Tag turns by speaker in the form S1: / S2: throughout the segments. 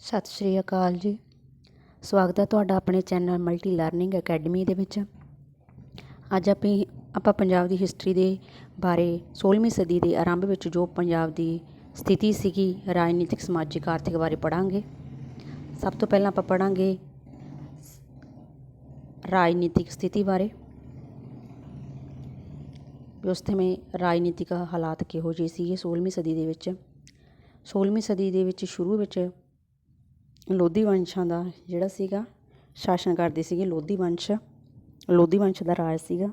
S1: ਸਤਿ ਸ਼੍ਰੀ ਅਕਾਲ ਜੀ। ਸਵਾਗਤ ਹੈ ਤੁਹਾਡਾ ਆਪਣੇ ਚੈਨਲ ਮਲਟੀ ਲਰਨਿੰਗ ਅਕੈਡਮੀ ਦੇ ਵਿੱਚ। ਅੱਜ ਆਪਾਂ ਆਪਾਂ ਪੰਜਾਬ ਦੀ ਹਿਸਟਰੀ ਦੇ ਬਾਰੇ 16ਵੀਂ ਸਦੀ ਦੇ ਆਰੰਭ ਵਿੱਚ ਜੋ ਪੰਜਾਬ ਦੀ ਸਥਿਤੀ ਸੀਗੀ, ਰਾਜਨੀਤਿਕ, ਸਮਾਜਿਕ, ਆਰਥਿਕ ਬਾਰੇ ਪੜਾਂਗੇ ਸਭ ਤੋਂ ਪਹਿਲਾਂ ਆਪਾਂ ਪੜਾਂਗੇ ਰਾਜਨੀਤਿਕ ਸਥਿਤੀ ਬਾਰੇ। ਉਸ ਸਮੇਂ ਰਾਜਨੀਤਿਕ ਹਾਲਾਤ ਕਿਹੋ ਜਿਹੇ ਸੀਗੇ 16ਵੀਂ ਸਦੀ ਦੇ ਵਿੱਚ। 16ਵੀਂ ਸਦੀ ਦੇ ਵਿੱਚ ਸ਼ੁਰੂ ਵਿੱਚ ਲੋਧੀ ਵੰਸ਼ਾਂ ਦਾ ਜਿਹੜਾ ਸੀਗਾ, ਸ਼ਾਸਨ ਕਰਦੇ ਸੀਗੇ ਲੋਧੀ ਵੰਸ਼ ਲੋਧੀ ਵੰਸ਼ ਦਾ ਰਾਜ ਸੀਗਾ।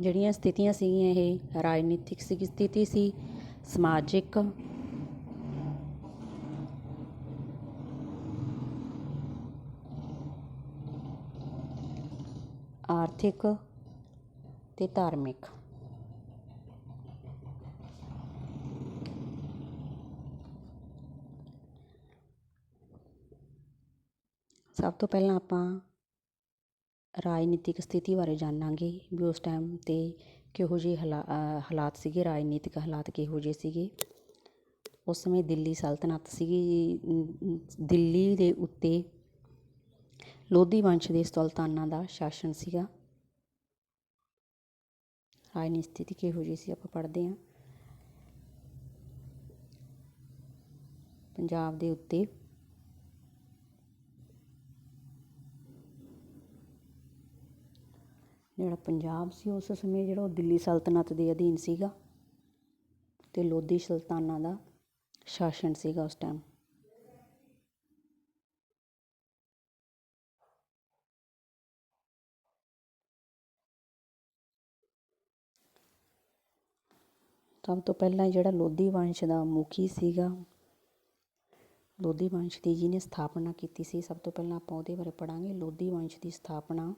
S1: ਜਿਹੜੀਆਂ ਸਥਿਤੀਆਂ ਸੀਗੀਆਂ, ਇਹ ਰਾਜਨੀਤਿਕ ਸੀ ਸਥਿਤੀ ਸੀ, ਸਮਾਜਿਕ। ਆਰਥਿਕ ਤੇ ਧਾਰਮਿਕ। ਸਭ ਤੋਂ ਪਹਿਲਾਂ ਆਪਾਂ ਰਾਜਨੀਤਿਕ ਸਥਿਤੀ ਬਾਰੇ ਜਾਣਾਂਗੇ ਵੀ ਉਸ ਟਾਈਮ 'ਤੇ ਕਿਹੋ ਜਿਹੇ ਹਾਲਾ ਹਾਲਾਤ ਸੀਗੇ, ਰਾਜਨੀਤਿਕ ਹਾਲਾਤ ਕਿਹੋ ਜਿਹੇ ਸੀਗੇ। ਉਸ ਸਮੇਂ ਦਿੱਲੀ ਸਲਤਨਤ ਸੀਗੀ, ਦਿੱਲੀ ਦੇ ਉੱਤੇ ਲੋਧੀ ਵੰਸ਼ ਦੇ ਸੁਲਤਾਨਾਂ ਦਾ ਸ਼ਾਸਨ ਸੀਗਾ। ਰਾਜਨੀਤਿਕ ਸਥਿਤੀ ਕਿਹੋ ਜਿਹੀ ਸੀ ਆਪਾਂ ਪੜ੍ਹਦੇ ਹਾਂ। ਪੰਜਾਬ ਦੇ ਉੱਤੇ ਜਿਹੜਾ ਪੰਜਾਬ ਸੀ, ਉਸ ਸਮੇਂ ਜਿਹੜਾ ਉਹ ਦਿੱਲੀ ਸਲਤਨਤ ਦੇ ਅਧੀਨ ਸੀਗਾ ਅਤੇ ਲੋਧੀ ਸੁਲਤਾਨਾਂ ਦਾ ਸ਼ਾਸਨ ਸੀਗਾ ਉਸ ਟਾਈਮ ਸਭ ਤੋਂ ਪਹਿਲਾਂ ਜਿਹੜਾ ਲੋਧੀ ਵੰਸ਼ ਦਾ ਮੁਖੀ ਸੀਗਾ, ਲੋਧੀ ਵੰਸ਼ ਦੀ ਜਿਹਨੇ ਸਥਾਪਨਾ ਕੀਤੀ ਸੀ, ਸਭ ਤੋਂ ਪਹਿਲਾਂ ਆਪਾਂ ਉਹਦੇ ਬਾਰੇ ਪੜਾਂਗੇ ਲੋਧੀ ਵੰਸ਼ ਦੀ ਸਥਾਪਨਾ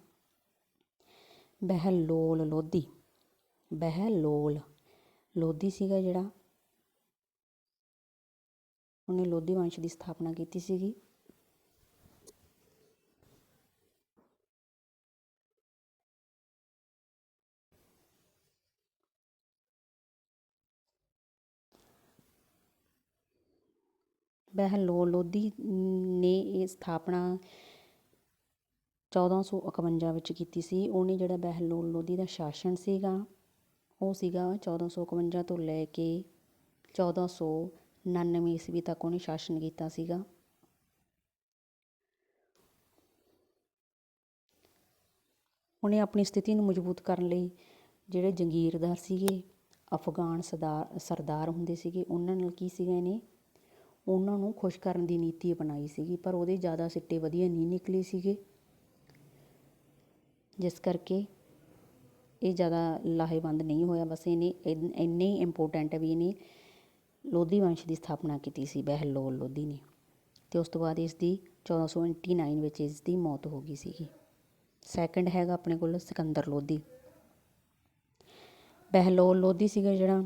S1: ਬਹਿਲੋਲ ਲੋਧੀ ਬਹਿਲੋਲ ਲੋਧੀ ਸੀਗਾ ਜਿਹੜਾ। ਉਹਨੇ ਲੋਧੀ ਵੰਸ਼ ਦੀ ਸਥਾਪਨਾ ਕੀਤੀ ਸੀਗੀ। ਬਹਿਲੋਲ ਲੋਧੀ ਨੇ ਇਹ ਸਥਾਪਨਾ 1451 ਵਿੱਚ ਕੀਤੀ ਸੀ। ਉਹਨੇ ਜਿਹੜਾ ਬਹਿਲੋਲ ਲੋਧੀ ਦਾ ਸ਼ਾਸਨ ਸੀਗਾ, ਉਹ ਸੀਗਾ 1451 ਤੋਂ ਲੈ ਕੇ 1499 ਈਸਵੀ ਤੱਕ ਉਹਨੇ ਸ਼ਾਸਨ ਕੀਤਾ ਸੀਗਾ। ਉਹਨੇ ਆਪਣੀ ਸਥਿਤੀ ਨੂੰ ਮਜ਼ਬੂਤ ਕਰਨ ਲਈ ਜਿਹੜੇ ਜੰਗੀਰਦਾਰ ਸੀਗੇ, ਅਫਗਾਨ ਸਰਦਾਰ ਸਰਦਾਰ ਹੁੰਦੇ ਸੀਗੇ, ਉਹਨਾਂ ਨਾਲ ਕੀ ਸੀਗਾ ਇਹਨੇ? ਉਹਨਾਂ ਨੂੰ ਖੁਸ਼ ਕਰਨ ਦੀ ਨੀਤੀ ਅਪਣਾਈ ਸੀਗੀ, ਪਰ ਉਹਦੇ ਜ਼ਿਆਦਾ ਸਿੱਟੇ ਵਧੀਆ ਨਹੀਂ ਨਿਕਲੇ ਸੀਗੇ। ਜਿਸ ਕਰਕੇ ਇਹ ਜ਼ਿਆਦਾ ਲਾਹੇਵੰਦ ਨਹੀਂ ਹੋਇਆ। ਬਸ ਇਹਨੇ ਇੰਨੇ ਹੀ ਇੰਪੋਰਟੈਂਟ ਹੈ ਵੀ ਇਹਨੇ ਲੋਧੀ ਵੰਸ਼ ਦੀ ਸਥਾਪਨਾ ਕੀਤੀ ਸੀ, ਬਹਿਲੋਲ ਲੋਧੀ ਨੇ। ਅਤੇ ਉਸ ਤੋਂ ਬਾਅਦ ਇਸ ਦੀ 1489 ਵਿੱਚ ਇਸ ਦੀ ਮੌਤ ਹੋ ਗਈ ਸੀਗੀ। ਸੈਕੰਡ ਹੈਗਾ ਆਪਣੇ ਕੋਲ ਸਿਕੰਦਰ ਲੋਧੀ। ਬਹਿਲੋਲ ਲੋਧੀ ਸੀਗਾ ਜਿਹੜਾ,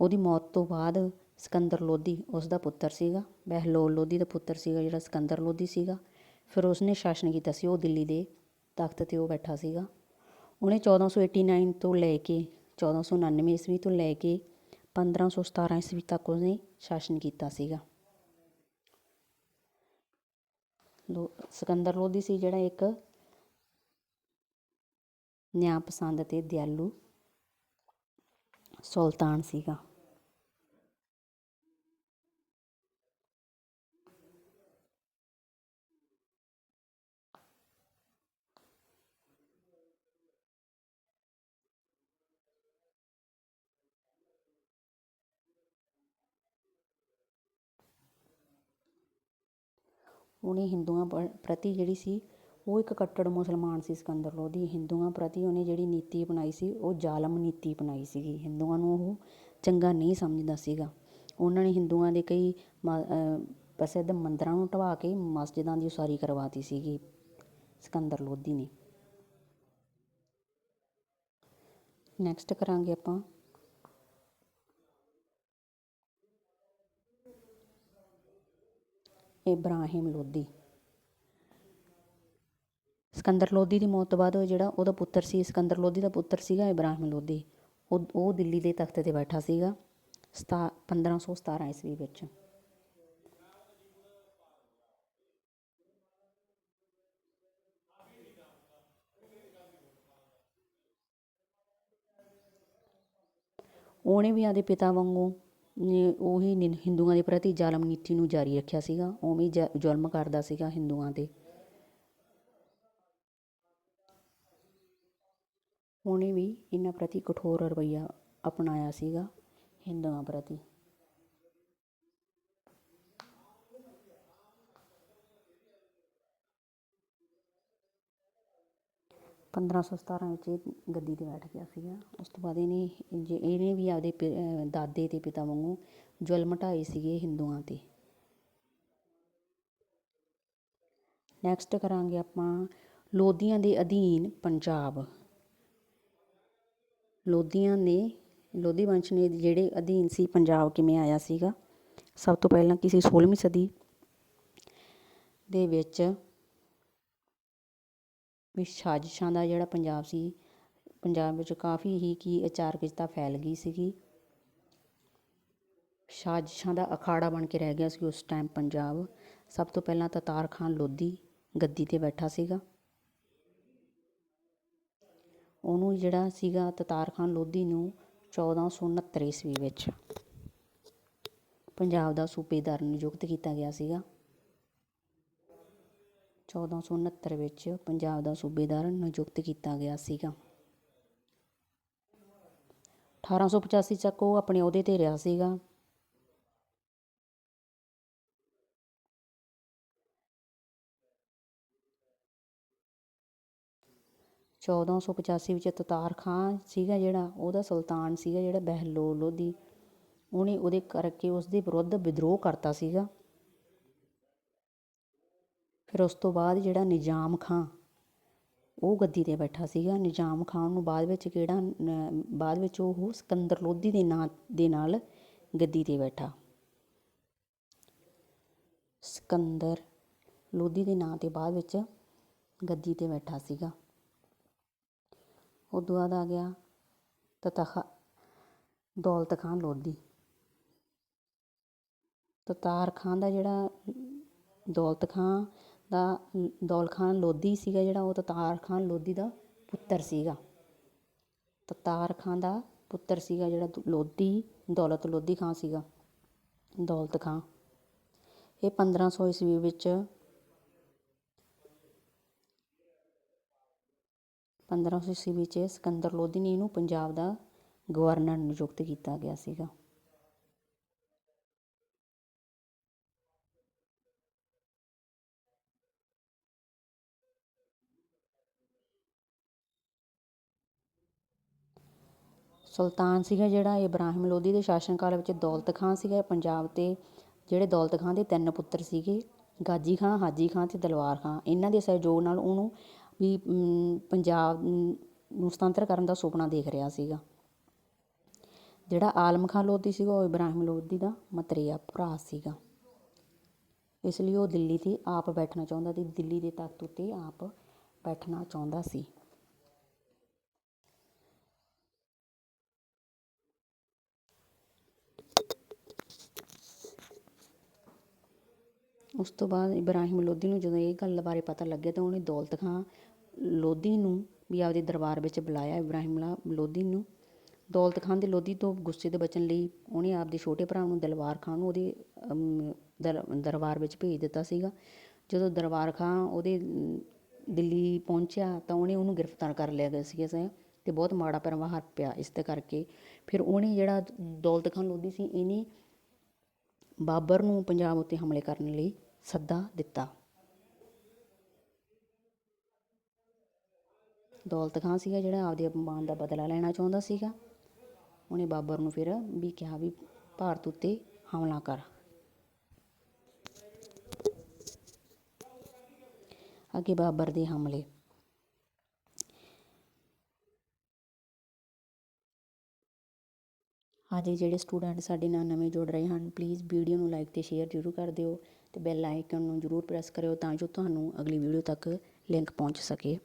S1: ਉਹਦੀ ਮੌਤ ਤੋਂ ਬਾਅਦ ਸਿਕੰਦਰ ਲੋਧੀ ਉਸ ਦਾ ਪੁੱਤਰ ਸੀਗਾ। ਬਹਿਲੋਲ ਲੋਧੀ ਦਾ ਪੁੱਤਰ ਸੀਗਾ ਜਿਹੜਾ ਸਿਕੰਦਰ ਲੋਧੀ ਸੀਗਾ। ਫਿਰ ਉਸਨੇ ਸ਼ਾਸਨ ਕੀਤਾ ਸੀ ਉਹ ਦਿੱਲੀ ਦੇ ਤਖਤ 'ਤੇ ਉਹ ਬੈਠਾ ਸੀਗਾ। ਉਹਨੇ 1489 ਤੋਂ ਲੈ ਕੇ 1499 ਈਸਵੀ ਤੋਂ ਲੈ ਕੇ 1517 ਈਸਵੀ ਤੱਕ ਉਹਨੇ ਸ਼ਾਸਨ ਕੀਤਾ ਸੀਗਾ। ਲੋ, ਸਿਕੰਦਰ ਲੋਧੀ ਸੀ ਜਿਹੜਾ ਇੱਕ ਨਿਆਂ ਪਸੰਦ ਅਤੇ ਦਿਆਲੂ ਸੁਲਤਾਨ ਸੀਗਾ। ਉਹਨੇ ਹਿੰਦੂਆਂ ਪ੍ਰਤੀ ਜਿਹੜੀ ਸੀ, ਉਹ ਇੱਕ ਕੱਟੜ ਮੁਸਲਮਾਨ ਸੀ ਸਿਕੰਦਰ ਲੋਧੀ। ਹਿੰਦੂਆਂ ਪ੍ਰਤੀ ਉਹਨੇ ਜਿਹੜੀ ਨੀਤੀ ਅਪਣਾਈ ਸੀ, ਉਹ ਜ਼ਾਲਮ ਨੀਤੀ ਅਪਣਾਈ ਸੀਗੀ। ਹਿੰਦੂਆਂ ਨੂੰ ਉਹ ਚੰਗਾ ਨਹੀਂ ਸਮਝਦਾ ਸੀਗਾ। ਉਹਨਾਂ ਨੇ ਹਿੰਦੂਆਂ ਦੇ ਕਈ ਪ੍ਰਸਿੱਧ ਮੰਦਰਾਂ ਨੂੰ ਢਵਾ ਕੇ ਮਸਜਿਦਾਂ ਦੀ ਉਸਾਰੀ ਕਰਵਾਤੀ ਸੀਗੀ ਸਿਕੰਦਰ ਲੋਧੀ ਨੇ। ਨੈਕਸਟ ਕਰਾਂਗੇ ਆਪਾਂ ਇਬਰਾਹਿਮ ਲੋਧੀ। ਸਿਕੰਦਰ ਲੋਧੀ ਦੀ ਮੌਤ ਤੋਂ ਬਾਅਦ ਉਹ ਜਿਹੜਾ ਉਹਦਾ ਪੁੱਤਰ ਸੀ, ਸਿਕੰਦਰ ਲੋਧੀ ਦਾ ਪੁੱਤਰ ਸੀਗਾ ਇਬਰਾਹਿਮ ਲੋਧੀ। ਉਹ ਉਹ ਦਿੱਲੀ ਦੇ ਤਖਤ 'ਤੇ ਬੈਠਾ ਸੀਗਾ ਸਤਾ 1517 ਈਸਵੀ ਵਿੱਚ। ਉਹਨੇ ਵੀ ਆਪਦੇ ਪਿਤਾ ਵਾਂਗੂ ਉਹੀ ਨਿ- ਹਿੰਦੂਆਂ ਦੇ ਪ੍ਰਤੀ ਜ਼ਾਲਮ ਨੀਤੀ ਨੂੰ ਜਾਰੀ ਰੱਖਿਆ ਸੀਗਾ, ਉਵੇਂ ਹੀ ਜ- ਜ਼ੁਲਮ ਕਰਦਾ ਸੀਗਾ ਹਿੰਦੂਆਂ ਤੇ। ਉਹਨੇ ਵੀ ਇਹਨਾਂ ਪ੍ਰਤੀ ਕਠੋਰ ਰਵੱਈਆ ਅਪਣਾਇਆ ਸੀਗਾ, ਹਿੰਦੂਆਂ ਪ੍ਰਤੀ। ਪੰਦਰਾਂ ਸੌ ਸਤਾਰਾਂ ਵਿੱਚ ਇਹ ਗੱਦੀ 'ਤੇ ਬੈਠ ਗਿਆ ਸੀਗਾ। ਉਸ ਤੋਂ ਬਾਅਦ ਇਹਨੇ ਜੇ ਇਹਨੇ ਵੀ ਆਪਦੇ ਪਿ- ਦਾਦੇ ਅਤੇ ਪਿਤਾ ਵਾਂਗੂ ਜ਼ੁਲਮ ਢਾਏ ਸੀਗੇ ਹਿੰਦੂਆਂ ਤੇ। ਨੈਕਸਟ ਕਰਾਂਗੇ ਆਪਾਂ ਲੋਧੀਆਂ ਦੇ ਅਧੀਨ ਪੰਜਾਬ। ਲੋਧੀਆਂ ਨੇ, ਲੋਧੀ ਵੰਸ਼ ਨੇ ਜਿਹੜੇ ਅਧੀਨ ਸੀ, ਪੰਜਾਬ ਕਿਵੇਂ ਆਇਆ ਸੀਗਾ? ਸਭ ਤੋਂ ਪਹਿਲਾਂ ਕਿਸੇ 16ਵੀਂ ਸਦੀ ਦੇ ਵਿੱਚ ਵੀ ਸਾਜ਼ਿਸ਼ਾਂ ਦਾ ਜਿਹੜਾ ਪੰਜਾਬ ਸੀ, ਪੰਜਾਬ ਵਿੱਚ ਕਾਫੀ ਹੀ ਕੀ ਅਚਾਰਕਤਾ ਫੈਲ ਗਈ ਸੀਗੀ। ਸਾਜ਼ਿਸ਼ਾਂ ਦਾ ਅਖਾੜਾ ਬਣ ਕੇ ਰਹਿ ਗਿਆ ਸੀ ਉਸ ਟਾਈਮ ਪੰਜਾਬ। ਸਭ ਤੋਂ ਪਹਿਲਾਂ ਤਤਾਰ ਖਾਨ ਲੋਧੀ ਗੱਦੀ ਤੇ ਬੈਠਾ ਸੀਗਾ। ਉਹਨੂੰ ਜਿਹੜਾ ਸੀਗਾ ਤਤਾਰ ਖਾਨ ਲੋਧੀ ਨੂੰ 1469 ਈਸਵੀ ਵਿੱਚ ਪੰਜਾਬ ਦਾ ਸੂਬੇਦਾਰ ਨਿਯੁਕਤ ਕੀਤਾ ਗਿਆ ਸੀਗਾ। 1469 ਵਿੱਚ ਪੰਜਾਬ ਦਾ ਸੂਬੇਦਾਰ ਨਿਯੁਕਤ ਕੀਤਾ ਗਿਆ ਸੀਗਾ। 1885 ਤੱਕ ਉਹ ਆਪਣੇ ਅਹੁਦੇ ਤੇ ਰਿਹਾ ਸੀਗਾ। ਚੌਦਾਂ ਸੌ ਪਚਾਸੀ ਵਿੱਚ ਤਤਾਰ ਖਾਂ ਸੀਗਾ ਜਿਹੜਾ, ਉਹਦਾ ਸੁਲਤਾਨ ਸੀਗਾ ਜਿਹੜਾ ਬਹਿਲੋਲ ਲੋਧੀ ਉਹਨੇ ਉਹਦੇ ਕਰਕੇ ਉਸ ਦੇ ਵਿਰੁੱਧ ਵਿਦਰੋਹ ਕਰਤਾ ਸੀਗਾ। ਫਿਰ ਉਸ ਤੋਂ ਬਾਅਦ ਜਿਹੜਾ ਨਿਜ਼ਾਮ ਖਾਂ, ਉਹ ਗੱਦੀ ਤੇ ਬੈਠਾ ਸੀਗਾ। ਨਿਜ਼ਾਮ ਖਾਂ ਨੂੰ ਬਾਅਦ ਵਿੱਚ ਕਿਹੜਾ ਬਾਅਦ ਵਿੱਚ ਉਹ ਸਿਕੰਦਰ ਲੋਧੀ ਦੇ ਨਾਂ, ਦੇ ਨਾਲ ਗੱਦੀ ਤੇ ਬੈਠਾ। ਸਿਕੰਦਰ ਲੋਧੀ ਦੇ ਨਾਂ ਤੇ ਬਾਅਦ ਵਿੱਚ ਗੱਦੀ ਤੇ ਬੈਠਾ ਸੀਗਾ। ਉਹ ਤੋਂ ਬਾਅਦ ਆ ਗਿਆ ਤਤਖ, ਦੌਲਤ ਖਾਨ ਲੋਧੀ। ਤਤਾਰ ਖਾਨ ਦਾ ਜਿਹੜਾ ਦੌਲਤ ਖਾਨ ਦਾ ਦੌਲਤ ਖਾਨ ਲੋਧੀ ਸੀਗਾ ਜਿਹੜਾ, ਉਹ ਤਤਾਰ ਖਾਨ ਲੋਧੀ ਦਾ ਪੁੱਤਰ ਸੀਗਾ। ਤਤਾਰ ਖਾਨ ਦਾ ਪੁੱਤਰ ਸੀਗਾ ਜਿਹੜਾ ਦ- ਲੋਧੀ, ਦੌਲਤ ਲੋਧੀ ਖਾਂ ਸੀਗਾ, ਦੌਲਤ ਖਾਂ ਇਹ 1500 ਈਸਵੀ ਵਿੱਚ 1500 ਈਸਵੀ ਵਿੱਚ ਸਿਕੰਦਰ ਲੋਧੀ ਨੇ ਇਹਨੂੰ ਪੰਜਾਬ ਦਾ ਗਵਰਨਰ ਨਿਯੁਕਤ ਕੀਤਾ ਗਿਆ ਸੀਗਾ। ਸੁਲਤਾਨ ਸੀਗਾ ਜਿਹੜਾ, ਇਬਰਾਹਿਮ ਲੋਧੀ ਦੇ ਸ਼ਾਸਨ ਕਾਲ ਵਿੱਚ ਦੌਲਤ ਖਾਂ ਸੀਗਾ ਪੰਜਾਬ ਤੇ ਜਿਹੜੇ ਦੌਲਤ ਖਾਂ ਦੇ ਤਿੰਨ ਪੁੱਤਰ ਸੀਗੇ, ਗਾਜੀ ਖਾਂ ਹਾਜੀ ਖਾਂ ਤੇ ਦਲਵਾਰ ਖਾਂ ਇਹਨਾਂ ਦੇ ਸਹਿਯੋਗ ਨਾਲ ਉਹਨੂੰ ਵੀ ਪੰਜਾਬ ਨੂੰ ਸੁਤੰਤਰ ਕਰਨ ਦਾ ਸੁਪਨਾ ਦੇਖ ਰਿਹਾ ਸੀਗਾ। ਜਿਹੜਾ ਆਲਮ ਖਾਂ ਲੋਧੀ ਸੀਗਾ, ਉਹ ਇਬਰਾਹਿਮ ਲੋਧੀ ਦਾ ਮਤਰੇਆ ਭਰਾ ਸੀਗਾ। ਇਸ ਲਈ ਉਹ ਦਿੱਲੀ ਤੇ ਆਪ ਬੈਠਣਾ ਚਾਹੁੰਦਾ ਸੀ, ਦਿੱਲੀ ਦੇ ਤਖਤ ਉੱਤੇ ਆਪ ਬੈਠਣਾ ਚਾਹੁੰਦਾ ਸੀ। ਉਸ ਤੋਂ ਬਾਅਦ ਇਬਰਾਹਿਮ ਲੋਧੀ ਨੂੰ ਜਦੋਂ ਇਹ ਗੱਲ ਬਾਰੇ ਪਤਾ ਲੱਗਿਆ ਤਾਂ ਉਹਨੇ ਦੌਲਤ ਖਾਂ ਲੋਧੀ ਨੂੰ ਵੀ ਆਪਦੇ ਦਰਬਾਰ ਵਿੱਚ ਬੁਲਾਇਆ ਇਬਰਾਹਿਮ ਲਾ- ਲੋਧੀ ਨੂੰ। ਦੌਲਤ ਖਾਂ ਦੇ ਲੋਧੀ ਤੋਂ ਗੁੱਸੇ ਤੋਂ ਬਚਣ ਲਈ ਉਹਨੇ ਆਪਦੇ ਛੋਟੇ ਭਰਾ ਨੂੰ ਦਲਵਾਰ ਖਾਂ ਨੂੰ ਉਹਦੇ ਅਮ, ਦਰ- ਦਰਬਾਰ ਵਿੱਚ ਭੇਜ ਦਿੱਤਾ ਸੀਗਾ। ਜਦੋਂ ਦਰਬਾਰ ਖਾਂ ਉਹਦੇ ਦਿੱਲੀ ਪਹੁੰਚਿਆ ਤਾਂ ਉਹਨੇ ਉਹਨੂੰ ਗ੍ਰਿਫਤਾਰ ਕਰ ਲਿਆ ਗਿਆ ਸੀਗਾ ਸੈਂ ਤੇ ਬਹੁਤ ਮਾੜਾ ਪ੍ਰਭਾਵ ਪਿਆ ਇਸ ਦੇ ਕਰਕੇ। ਫਿਰ ਉਹਨੇ ਜਿਹੜਾ ਦੌਲਤ ਖਾਂ ਲੋਧੀ ਸੀ ਇਹਨੇ ਬਾਬਰ ਨੂੰ ਪੰਜਾਬ ਉੱਤੇ ਹਮਲੇ ਕਰਨ ਲਈ ਸੱਦਾ ਦਿੱਤਾ। ਦੌਲਤ ਖਾਂ ਸੀਗਾ ਜਿਹੜਾ ਆਪਦੇ ਅਪਮਾਨ ਦਾ ਬਦਲਾ ਲੈਣਾ ਚਾਹੁੰਦਾ ਸੀਗਾ। ਉਹਨੇ ਬਾਬਰ ਨੂੰ ਫਿਰ ਵੀ ਕਿਹਾ ਵੀ ਭਾਰਤ ਉੱਤੇ ਹਮਲਾ ਕਰ। ਅੱਗੇ ਬਾਬਰ ਦੇ ਹਮਲੇ। ਹਾਂਜੀ ਜਿਹੜੇ ਸਟੂਡੈਂਟ ਸਾਡੇ ਨਾਲ ਨਵੇਂ ਜੁੜ ਰਹੇ ਹਨ ਪਲੀਜ਼ ਵੀਡੀਓ ਨੂੰ ਲਾਈਕ ਤੇ ਸ਼ੇਅਰ ਜ਼ਰੂਰ ਕਰ ਦਿਓ। ਤੇ ਬੈਲ ਆਈਕਨ ਨੂੰ ਜ਼ਰੂਰ ਪ੍ਰੈਸ ਕਰਿਓ ਤਾਂ ਜੋ ਤੁਹਾਨੂੰ ਅਗਲੀ ਵੀਡੀਓ ਤੱਕ ਲਿੰਕ ਪਹੁੰਚ ਸਕੇ।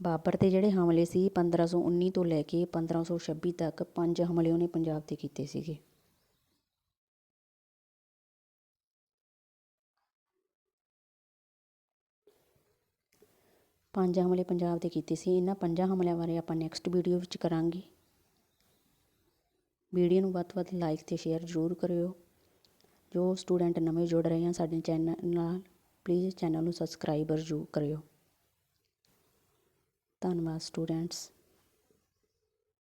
S1: ਬਾਬਰ ਦੇ ਜਿਹੜੇ ਹਮਲੇ ਸੀ 1519 ਤੋਂ ਲੈ ਕੇ 1526 ਤੱਕ ਪੰਜ ਹਮਲੇ ਉਹਨੇ ਪੰਜਾਬ ਤੇ ਕੀਤੇ ਸੀਗੇ। ਪੰਜ ਹਮਲੇ ਪੰਜਾਬ ਤੇ ਕੀਤੇ ਸੀ। ਇਹਨਾਂ ਪੰਜਾਂ ਹਮਲਿਆਂ ਬਾਰੇ ਆਪਾਂ ਨੈਕਸਟ ਵੀਡੀਓ ਵਿੱਚ ਕਰਾਂਗੇ। ਵੀਡੀਓ ਨੂੰ ਵੱਧ ਤੋਂ ਵੱਧ ਲਾਈਕ ਤੇ ਸ਼ੇਅਰ ਜ਼ਰੂਰ ਕਰਿਓ। ਜੋ ਸਟੂਡੈਂਟ ਨਵੇਂ ਜੁੜ ਰਹੇ ਹਨ, ਸਾਡੇ ਚੈਨਲ ਨਾਲ ਪਲੀਜ਼ ਚੈਨਲ ਨੂੰ ਸਬਸਕ੍ਰਾਈਬਰ ਜ਼ਰੂਰ ਕਰਿਓ। ਧੰਨਵਾਦ ਸਟੂਡੈਂਟਸ